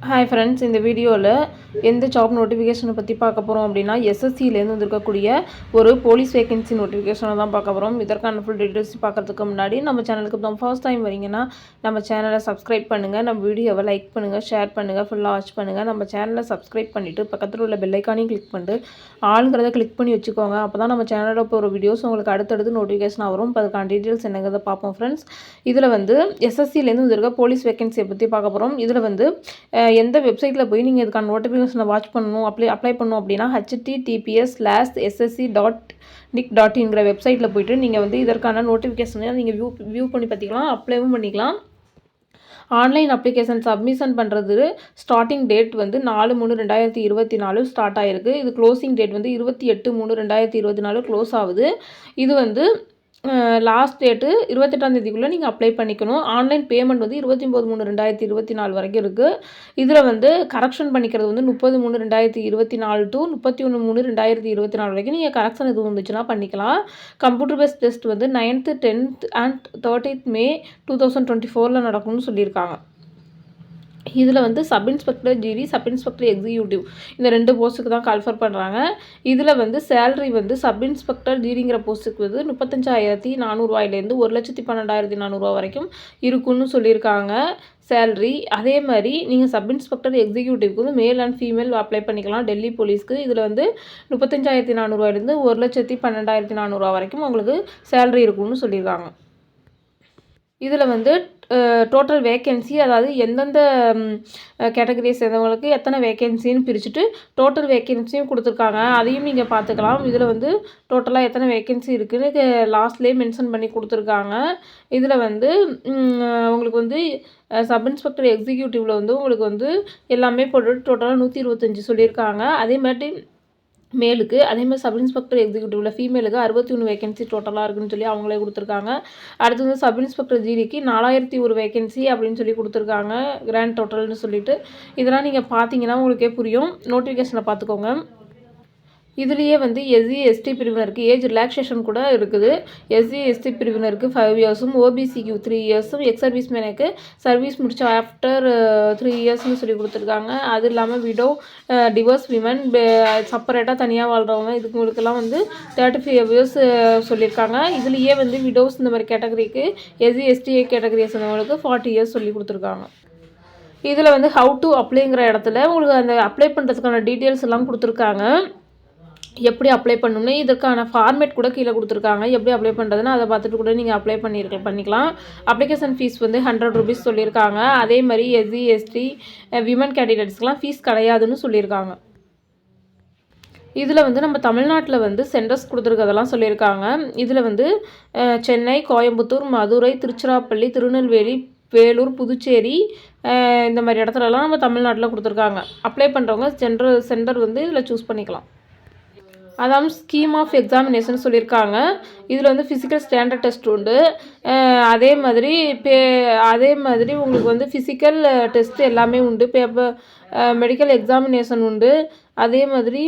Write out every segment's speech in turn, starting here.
Hi friends இந்த வீடியோவில் எந்த ஜாப் நோட்டிஃபிகேஷனை பற்றி பார்க்க போகிறோம் அப்படின்னா எஸ்எஸ்சிலேருந்து வந்திருக்கக்கூடிய ஒரு போலீஸ் வேகன்சி நோட்டிஃபிகேஷனை தான் பார்க்க போகிறோம் இதற்கான ஃபுல் டீட்டெயில்ஸ் பார்க்கறதுக்கு முன்னாடி நம்ம சேனலுக்கு தான் ஃபர்ஸ்ட் டைம் வரீங்கன்னா நம்ம சேனலை சப்ஸ்கிரைப் பண்ணுங்கள் நம்ம வீடியோவை லைக் பண்ணுங்கள் ஷேர் பண்ணுங்கள் ஃபுல்லாக வாட்ச் பண்ணுங்கள் நம்ம சேனலை சப்ஸ்கிரைப் பண்ணிவிட்டு பக்கத்தில் உள்ள பெல்லைக்கானையும் கிளிக் பண்ணிட்டு ஆளுங்கிறத கிளிக் பண்ணி வச்சுக்கோங்க. அப்போ தான் நம்ம சேனலோட போகிற வீடியோஸ் உங்களுக்கு அடுத்தடுத்து நோட்டிஃபிகேஷன் வரும். இப்போ அதுக்கான டீட்டெயில்ஸ் என்னங்கிறத பார்ப்போம் ஃப்ரெண்ட்ஸ் இதில் வந்து எஸ்எஸ்சிலேருந்து வந்திருக்க போலீஸ் வேகன்சியை பற்றி பார்க்க போகிறோம் இதில் வந்து எந்த வெப்சைட்டில் போய் நீங்கள் இதுக்கான நோட்டிஃபிகேஷன் வாட்ச் பண்ணணும் அப்ளை அப்ளை பண்ணணும் அப்படின்னா HTTPS slash SSC dot nic dot இன்கிற வெப்சைட்டில் போயிட்டு நீங்கள் வந்து இதற்கான நோட்டிஃபிகேஷனை நீங்கள் வியூ வியூ பண்ணி பார்த்திக்கலாம் அப்ளைவும் பண்ணிக்கலாம். ஆன்லைன் அப்ளிகேஷன் சப்மிஷன் பண்ணுறது ஸ்டார்டிங் டேட் வந்து நாலு மூணு ரெண்டாயிரத்தி இருபத்தி நாலு ஸ்டார்ட் ஆகிருக்கு இது க்ளோசிங் டேட் வந்து இருபத்தி எட்டு மூணு ரெண்டாயிரத்தி இருபத்தி நாலு க்ளோஸ் ஆகுது. இது வந்து லாஸ்ட் டேட்டு இருபத்தெட்டாம் தேதிக்குள்ளே நீங்கள் அப்ளை பண்ணிக்கணும். ஆன்லைன் பேமெண்ட் வந்து இருபத்தி ஒம்பது மூணு ரெண்டாயிரத்தி இருபத்தி நாலு வரைக்கும் இருக்குது இதில் வந்து கரெக்ஷன் பண்ணிக்கிறது வந்து முப்பது மூணு ரெண்டாயிரத்தி இருபத்தி நாலு டு முப்பத்தி ஒன்று மூணு ரெண்டாயிரத்தி இருபத்தி நாலு வரைக்கும் நீங்கள் கரெக்ஷன் எதுவும் இருந்துச்சுன்னா பண்ணிக்கலாம். கம்ப்யூட்டர் பேஸ்ட் டெஸ்ட் வந்து ninth tenth and thirtieth May two thousand twenty ஃபோரில் நடக்கும்னு சொல்லியிருக்காங்க. இதில் வந்து sub inspector GD sub inspector executive இந்த ரெண்டு போஸ்ட்டுக்கு தான் கால்ஃபர் பண்ணுறாங்க. இதில் வந்து சேலரி வந்து சப் இன்ஸ்பெக்டர் ஜிடிங்கிற போஸ்ட்டுக்கு வந்து முப்பத்தஞ்சாயிரத்தி நானூறுரூவாயிலேருந்து ஒரு லட்சத்தி பன்னெண்டாயிரத்தி நானூறுரூவா வரைக்கும் இருக்குன்னு சொல்லியிருக்காங்க. சேலரி அதே மாதிரி நீங்கள் சப் இன்ஸ்பெக்டர் எக்ஸிக்யூட்டிவ்க்கு வந்து மேல் அண்ட் ஃபீமேல் அப்ளை பண்ணிக்கலாம். டெல்லி போலீஸ்க்கு இதில் வந்து முப்பத்தஞ்சாயிரத்தி நானூறுரூவாயிலேருந்து ஒரு லட்சத்தி பன்னெண்டாயிரத்தி நானூறுரூவா வரைக்கும் உங்களுக்கு சேலரி இருக்கும்னு சொல்லியிருக்காங்க. இதில் வந்து டோட்டல் வேக்கன்சி அதாவது எந்தெந்த கேட்டகரியை சேர்ந்தவங்களுக்கு எத்தனை வேக்கன்சின்னு பிரிச்சுட்டு டோட்டல் வேக்கன்சியும் கொடுத்துருக்காங்க. அதையும் நீங்கள் பார்த்துக்கலாம். இதில் வந்து டோட்டலாக எத்தனை வேக்கன்சி இருக்குன்னு லாஸ்ட்லேயே மென்ஷன் பண்ணி கொடுத்துருக்காங்க. இதில் வந்து உங்களுக்கு வந்து சப் இன்ஸ்பெக்டர் எக்ஸிக்யூட்டிவில் வந்து உங்களுக்கு வந்து எல்லாமே போட்டு டோட்டலாக நூற்றி இருபத்தஞ்சி சொல்லியிருக்காங்க. அதே மாதிரி மேலுக்கு அதே மாதிரி சப் இன்ஸ்பெக்டர் எக்ஸிக்யூட்டிவில் ஃபீமேலுக்கு அறுபத்தி ஒன்று வேகன்சி டோட்டலாக இருக்குன்னு சொல்லி அவங்களே கொடுத்துருக்காங்க. அடுத்து வந்து சப் இன்ஸ்பெக்டர் ஜிடிக்கு நாலாயிரத்தி ஒரு வேகன்சி அப்படின்னு சொல்லி கொடுத்துருக்காங்க. கிராண்ட் டோட்டல்னு சொல்லிட்டு. இதெல்லாம் நீங்கள் பார்த்தீங்கன்னா உங்களுக்கே புரியும். நோட்டிஃபிகேஷனை பார்த்துக்கோங்க. இதுலேயே வந்து எஸ்சி எஸ்டி பிரிவினருக்கு ஏஜ் ரிலாக்ஸேஷன் கூட இருக்குது. எஸ்சி எஸ்டி பிரிவினருக்கு ஃபைவ் இயர்ஸும் ஓபிசிக்கு த்ரீ இயர்ஸும் எக்ஸ் சர்வீஸ் மேனுக்கு சர்வீஸ் முடிச்ச ஆஃப்டர் த்ரீ இயர்ஸ்னு சொல்லி கொடுத்துருக்காங்க. அது இல்லாமல் விடோ டிவோர்ஸ் விமன் செப்பரேட்டாக தனியாக வாழ்கிறவங்க இதுங்களுக்கெல்லாம் வந்து தேர்ட்டி ஃபைவ் இயர்ஸ் சொல்லியிருக்காங்க. இதுலேயே வந்து விடோஸ் இந்த மாதிரி கேட்டகரிக்கு எஸ்சி எஸ்டி கேட்டகரியை சேர்ந்தவங்களுக்கு ஃபார்ட்டி இயர்ஸ் சொல்லி கொடுத்துருக்காங்க. இதில் வந்து ஹவு டு அப்ளைங்கிற இடத்துல உங்களுக்கு அந்த அப்ளை பண்ணுறதுக்கான டீட்டெயில்ஸ் எல்லாம் கொடுத்துருக்காங்க. எப்படி அப்ளை பண்ணணும்னு இதற்கான ஃபார்மேட் கூட கீழே கொடுத்துருக்காங்க. எப்படி அப்ளை பண்ணுறதுன்னு அதை பார்த்துட்டு கூட நீங்கள் அப்ளை பண்ணிருக்க பண்ணிக்கலாம். அப்ளிகேஷன் ஃபீஸ் வந்து ஹண்ட்ரட் ருபீஸ் சொல்லியிருக்காங்க. அதே மாதிரி எஸ்சி எஸ்டி விமன் கேண்டிடேட்ஸ்க்கெலாம் ஃபீஸ் கிடையாதுன்னு சொல்லியிருக்காங்க. இதில் வந்து நம்ம தமிழ்நாட்டில் வந்து சென்டர்ஸ் கொடுத்துருக்கதெல்லாம் சொல்லியிருக்காங்க. இதில் வந்து சென்னை கோயம்புத்தூர் மதுரை திருச்சிராப்பள்ளி திருநெல்வேலி வேலூர் புதுச்சேரி இந்த மாதிரி இடத்துலலாம் நம்ம தமிழ்நாட்டில் கொடுத்துருக்காங்க. அப்ளை பண்ணுறவங்க சென்டர் சென்டர் வந்து இதில் சூஸ் பண்ணிக்கலாம். அதான் ஸ்கீம் ஆஃப் எக்ஸாமினேஷன் சொல்லியிருக்காங்க இதில் வந்து ஃபிசிக்கல் ஸ்டாண்டர்ட் டெஸ்ட் உண்டு. அதே மாதிரி பே அதே மாதிரி உங்களுக்கு வந்து ஃபிசிக்கல் டெஸ்ட் எல்லாமே உண்டு. பேப்பர் மெடிக்கல் எக்ஸாமினேஷன் உண்டு. அதே மாதிரி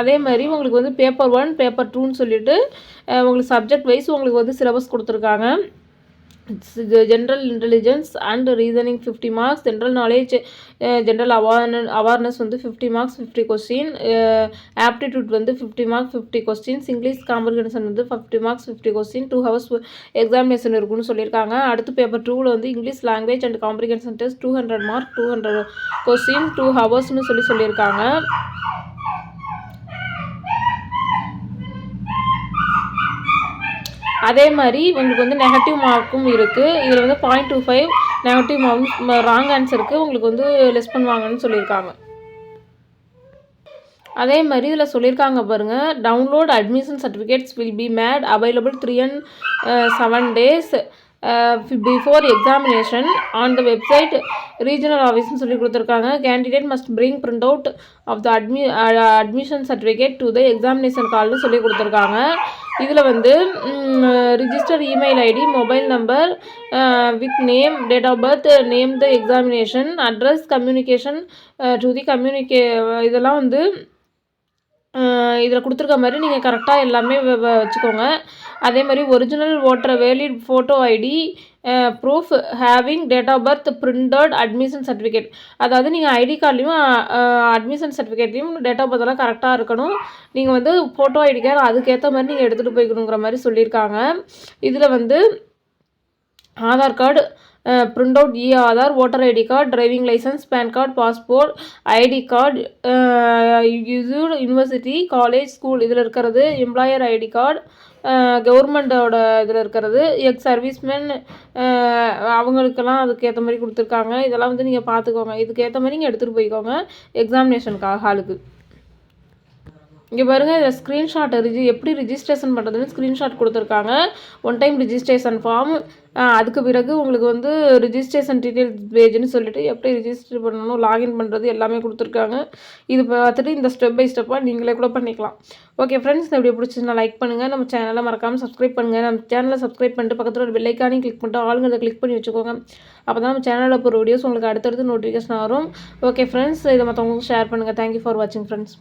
அதே மாதிரி உங்களுக்கு வந்து பேப்பர் ஒன் பேப்பர் டூன்னு சொல்லிட்டு உங்களுக்கு சப்ஜெக்ட் வைஸ் உங்களுக்கு வந்து சிலபஸ் கொடுத்துருக்காங்க. General intelligence and reasoning fifty marks general knowledge general அவார்ன awareness வந்து fifty marks fifty question aptitude வந்து fifty mark fifty questions English comprehension வந்து fifty marks fifty question two hours examination இருக்குன்னு சொல்லியிருக்காங்க. அடுத்து paper டூவில் வந்து English language and comprehension test two hundred mark two hundred question two ஹவர்ஸ்னு சொல்லி சொல்லியிருக்காங்க. அதே மாதிரி உங்களுக்கு வந்து நெகட்டிவ் மார்க்கும் இருக்குது இதில் வந்து point two five negative mark wrong ஆன்சருக்கு உங்களுக்கு வந்து லெஸ் பண்ணுவாங்கன்னு சொல்லியிருக்காங்க. அதே மாதிரி இதில் சொல்லியிருக்காங்க பாருங்கள் download admission certificates will be made available three and seven days before examination on the website regional ஆஃபீஸ்னு சொல்லி கொடுத்துருக்காங்க. Candidate must bring print out of the அட்மி admission certificate to the examination கால்னு சொல்லி கொடுத்துருக்காங்க. இதில் வந்து register email ID mobile number with name date of birth name the examination address communication to the கம்யூனிகே இதெல்லாம் வந்து இதில் கொடுத்துருக்க மாதிரி நீங்கள் கரெக்டாக எல்லாமே வ- வச்சுக்கோங்க. அதே மாதிரி original voter valid photo ID proof having date of birth printed admission certificate அதாவது நீங்கள் ஐடி கார்ட்லேயும் அட்மிஷன் சர்டிஃபிகேட்லேயும் டேட் ஆஃப் பர்த் எல்லாம் கரெக்டாக இருக்கணும். நீங்கள் வந்து ஃபோட்டோ ஐடி கார்டு அதுக்கேற்ற மாதிரி நீங்கள் எடுத்துகிட்டு போய்க்கணுங்கிற மாதிரி சொல்லியிருக்காங்க. இதில் வந்து Aadhaar card print out e Aadhaar voter ID card driving licence PAN card passport ID card இது யூனிவர்சிட்டி காலேஜ் ஸ்கூல் இதில் இருக்கிறது. எம்ப்ளாயர் ஐடி கார்டு கவர்மெண்ட்டோட இதில் இருக்கிறது. எக்ஸ் சர்வீஸ்மேன் அவங்களுக்கெல்லாம் அதுக்கேற்ற மாதிரி கொடுத்துருக்காங்க. இதெல்லாம் வந்து நீங்கள் பார்த்துக்கோங்க. இதுக்கேற்ற மாதிரி நீங்கள் எடுத்துகிட்டு போய்க்கோங்க. எக்ஸாமினேஷனுக்காக ஹாலுக்கு இங்கே பாருங்கள் இதில் ஸ்க்ரீன்ஷாட் ரிஜி எப்படி ரிஜிஸ்ட்ரேஷன் பண்ணுறதுன்னு ஸ்க்ரீன்ஷாட் கொடுத்துருக்காங்க. ஒன் டைம் ரிஜிஸ்ட்ரேஷன் ஃபார்ம் அதுக்கு பிறகு உங்களுக்கு வந்து ரிஜிஸ்ட்ரேஷன் டீட்டெயில்ஸ் பேஜ்னு சொல்லிட்டு எப்படி ரிஜிஸ்டர் பண்ணணும் லாகின் பண்ணுறது எல்லாமே கொடுத்துருக்காங்க. இது பார்த்துட்டு இந்த ஸ்டெப் பை ஸ்டெப்பாக நீங்களே கூட பண்ணிக்கலாம். ஓகே ஃப்ரெண்ட்ஸ் இந்த வீடியோ பிடிச்சிருந்தா லைக் பண்ணுங்கள் நம்ம சேனலை மறக்காமல் சப்ஸ்கிரைப் பண்ணுங்கள் நம்ம சேனலை சப்ஸ்கிரைப் பண்ணிட்டு பக்கத்தில் ஒரு பெல்லைக்கானையும் கிளிக் பண்ணிட்டு ஆளுங்கிறத கிளிக் பண்ணி வச்சுக்கோங்க. அப்போ தான் நம்ம சேனலில் போகிற வீடியோஸ் உங்களுக்கு அடுத்தடுத்து நோட்டிஃபிகேஷன் வரும். ஓகே ஃப்ரெண்ட்ஸ் இதை மற்றவங்களுக்கு ஷேர் பண்ணுங்கள் தேங்க்யூ ஃபார் வாட்சிங் ஃப்ரெண்ட்ஸ்